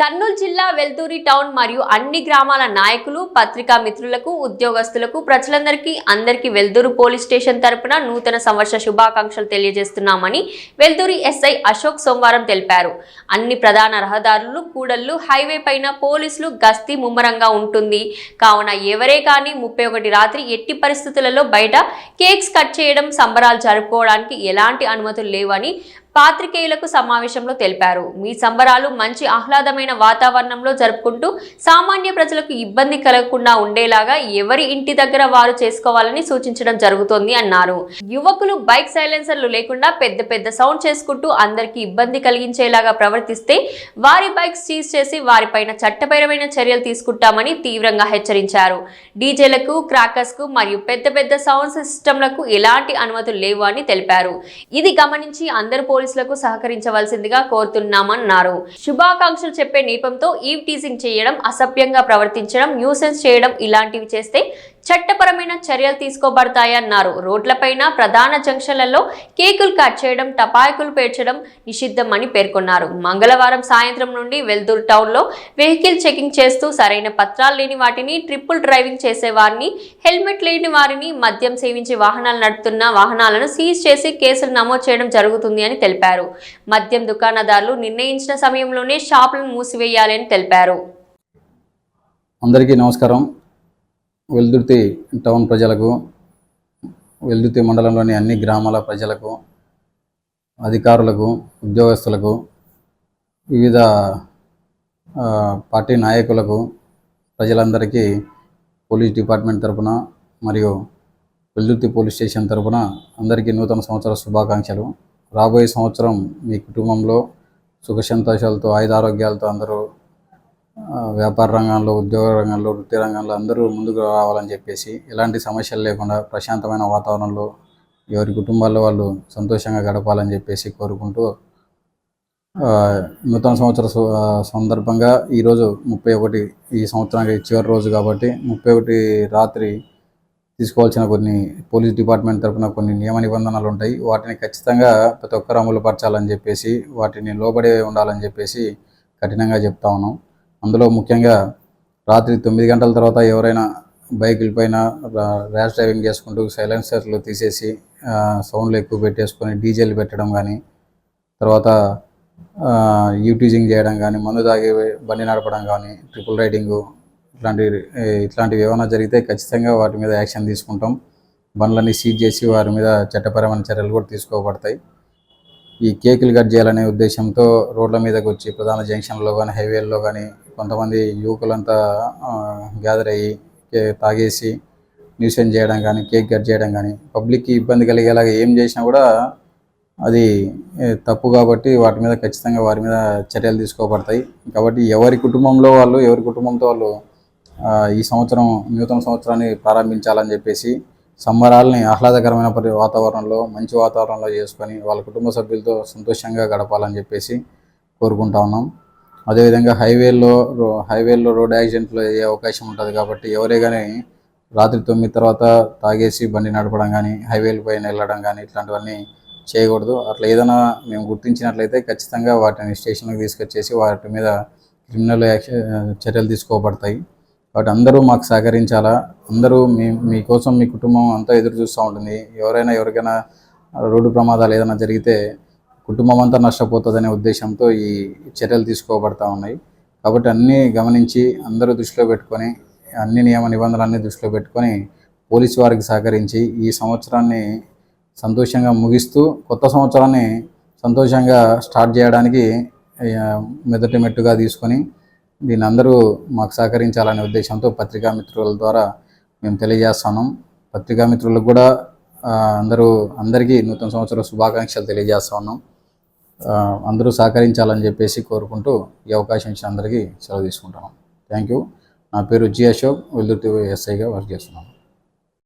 కర్నూలు జిల్లా వెల్తూరి టౌన్ మరియు అన్ని గ్రామాల నాయకులు పత్రికా మిత్రులకు ఉద్యోగస్తులకు ప్రజలందరికీ అందరికీ వెల్దూరు పోలీస్ స్టేషన్ తరపున నూతన సంవత్సర శుభాకాంక్షలు తెలియజేస్తున్నామని వెల్దూరి ఎస్ఐ అశోక్ సోమవారం తెలిపారు. అన్ని ప్రధాన రహదారులు కూడళ్ళు హైవే పైన పోలీసులు గస్తీ ముమ్మరంగా ఉంటుంది. కావున ఎవరే కానీ ముప్పై ఒకటి రాత్రి ఎట్టి పరిస్థితులలో బయట కేక్స్ కట్ చేయడం సంబరాలు జరుపుకోవడానికి ఎలాంటి అనుమతులు లేవని పాత్రికేయులకు సమావేశంలో తెలిపారు. మీ సంబరాలు మంచి ఆహ్లాదమైన వాతావరణంలో జరుపుకుంటూ సామాన్య ప్రజలకు ఇబ్బంది కలగకుండా ఉండేలాగా ఎవరి ఇంటి దగ్గర వారు చేసుకోవాలని సూచించడం జరుగుతోంది అన్నారు. యువకులు బైక్ సైలెన్సర్లు లేకుండా పెద్ద పెద్ద సౌండ్ చేసుకుంటూ అందరికీ ఇబ్బంది కలిగించేలాగా ప్రవర్తిస్తే వారి బైక్స్ సీజ్ చేసి వారిపైన చట్టపరమైన చర్యలు తీసుకుంటామని తీవ్రంగా హెచ్చరించారు. డీజేలకు క్రాకర్స్కు మరియు పెద్ద పెద్ద సౌండ్ సిస్టంలకు ఎలాంటి అనుమతులు లేవు అని తెలిపారు. ఇది గమనించి అందరు పోలీసులకు సహకరించవలసిందిగా కోరుతున్నామన్నారు. శుభాకాంక్షలు చెప్పే నేపంతో ఈవ్ టీజింగ్ చేయడం అసభ్యంగా ప్రవర్తించడం న్యూసెన్స్ చేయడం ఇలాంటివి చేస్తే చట్టపరమైన చర్యలు తీసుకోబడతాయన్నారు. రోడ్లపైన ప్రధాన జంక్షన్లలో కేకులు కట్ చేయడం టపాయకులు పేర్చడం నిషిద్ధమని పేర్కొన్నారు. మంగళవారం సాయంత్రం నుండి వెల్దూర్ టౌన్లో వెహికల్ చెకింగ్ చేస్తూ సరైన పత్రాలు లేని వాటిని ట్రిపుల్ డ్రైవింగ్ చేసే వారిని హెల్మెట్ లేని వారిని మద్యం సేవించి వాహనాలు నడుపుతున్న వాహనాలను సీజ్ చేసి కేసులు నమోదు చేయడం జరుగుతుంది అని తెలిపారు. మద్యం దుకాణదారులు నిర్ణయించిన సమయంలోనే షాపులను మూసివేయాలని తెలిపారు. అందరికీ నమస్కారం. వెల్దుర్తి టౌన్ ప్రజలకు వెల్దుర్తి మండలంలోని అన్ని గ్రామాల ప్రజలకు అధికారులకు ఉద్యోగస్తులకు వివిధ పార్టీ నాయకులకు ప్రజలందరికీ పోలీస్ డిపార్ట్మెంట్ తరఫున మరియు వెల్దుర్తి పోలీస్ స్టేషన్ తరపున అందరికీ నూతన సంవత్సర శుభాకాంక్షలు. రాబోయే సంవత్సరం మీ కుటుంబంలో సుఖ సంతోషాలతో ఆయుధారోగ్యాలతో అందరూ వ్యాపార రంగంలో ఉద్యోగ రంగంలో వృత్తి రంగంలో అందరూ ముందుకు రావాలని చెప్పేసి ఎలాంటి సమస్యలు లేకుండా ప్రశాంతమైన వాతావరణంలో ఎవరి కుటుంబాల్లో వాళ్ళు సంతోషంగా గడపాలని చెప్పేసి కోరుకుంటూ నూతన సంవత్సర సందర్భంగా ఈరోజు ముప్పై ఒకటి ఈ సంవత్సరానికి చివరి రోజు కాబట్టి ముప్పై ఒకటి రాత్రి తీసుకోవాల్సిన కొన్ని పోలీస్ డిపార్ట్మెంట్ తరపున కొన్ని నియమ నిబంధనలు ఉంటాయి. వాటిని ఖచ్చితంగా ప్రతి ఒక్కరు అమలు పరచాలని చెప్పేసి వాటిని లోబడే ఉండాలని చెప్పేసి కఠినంగా చెప్తా ఉన్నాం. అందులో ముఖ్యంగా రాత్రి తొమ్మిది గంటల తర్వాత ఎవరైనా బైకుల పైన ర్యాష్ డ్రైవింగ్ చేసుకుంటూ సైలెన్సర్లు తీసేసి సౌండ్లు ఎక్కువ పెట్టేసుకొని డీజేలు పెట్టడం కానీ తర్వాత యూటీజింగ్ చేయడం కానీ మందు తాగి బండి నడపడం కానీ ట్రిపుల్ రైడింగు ఇట్లాంటివి ఇట్లాంటివి ఏమైనా జరిగితే ఖచ్చితంగా వాటి మీద యాక్షన్ తీసుకుంటాం. బండ్లన్నీ సీజ్ చేసి వారి మీద చట్టపరమైన చర్యలు కూడా తీసుకోబడతాయి. ఈ కేకులు కట్ చేయాలనే ఉద్దేశంతో రోడ్ల మీదకి వచ్చి ప్రధాన జంక్షన్లో కానీ హైవేల్లో కానీ కొంతమంది యువకులంతా గ్యాదర్ అయ్యి తాగేసి న్యూసెన్స్ చేయడం కానీ కేక్ కట్ చేయడం కానీ పబ్లిక్కి ఇబ్బంది కలిగేలాగా ఏం చేసినా కూడా అది తప్పు కాబట్టి వాటి మీద ఖచ్చితంగా వారి మీద చర్యలు తీసుకోబడతాయి. కాబట్టి ఎవరి కుటుంబంలో వాళ్ళు ఎవరి కుటుంబంతో వాళ్ళు ఈ సంవత్సరం నూతన సంవత్సరాన్ని ప్రారంభించాలని చెప్పేసి సంబరాలని ఆహ్లాదకరమైన పరి వాతావరణంలో మంచి వాతావరణంలో చేసుకొని వాళ్ళ కుటుంబ సభ్యులతో సంతోషంగా గడపాలని చెప్పేసి కోరుకుంటా ఉన్నాం. అదేవిధంగా హైవేల్లో రో- హైవేల్లో రోడ్ యాక్సిడెంట్లు అయ్యే అవకాశం ఉంటుంది కాబట్టి ఎవరే కానీ రాత్రి తొమ్మిది తర్వాత తాగేసి బండి నడపడం కానీ హైవేల పైన వెళ్ళడం కానీ ఇట్లాంటివన్నీ చేయకూడదు. అట్లా ఏదైనా మేము గుర్తించినట్లయితే ఖచ్చితంగా వాటిని స్టేషన్కి తీసుకొచ్చేసి వాటి మీద క్రిమినల్ యాక్షన్ చర్యలు తీసుకోబడతాయి. కాబట్టి అందరూ మాకు సహకరించాలా? అందరూ మీ మీకోసం మీ కుటుంబం అంతా ఎదురు చూస్తూ ఉంటుంది. ఎవరైనా ఎవరికైనా రోడ్డు ప్రమాదాలు ఏదైనా జరిగితే కుటుంబం అంతా నష్టపోతుందనే ఉద్దేశంతో ఈ చర్యలు తీసుకోబడతా ఉన్నాయి. కాబట్టి అన్నీ గమనించి అందరూ దృష్టిలో పెట్టుకొని అన్ని నియమ నిబంధనలన్నీ దృష్టిలో పెట్టుకొని పోలీసు వారికి సహకరించి ఈ సంవత్సరాన్ని సంతోషంగా ముగిస్తూ కొత్త సంవత్సరాన్ని సంతోషంగా స్టార్ట్ చేయడానికి మెదటి మెట్టుగా తీసుకొని దీని అందరూ మాకు సహకరించాలనే ఉద్దేశంతో పత్రికా మిత్రుల ద్వారా మేము తెలియజేస్తున్నాం. పత్రికా మిత్రులకు కూడా అందరూ అందరికీ నూతన సంవత్సర శుభాకాంక్షలు తెలియజేస్తా ఉన్నాం అందరూ సహకరించాలని చెప్పేసి కోరుకుంటూ ఈ అవకాశం ఇచ్చిన అందరికీ సెలవు తీసుకుంటున్నాం. Thank you. నా పేరు జి అశోక్ వెల్దుర్తి ఎస్ఐగా వర్క్ చేస్తున్నాను.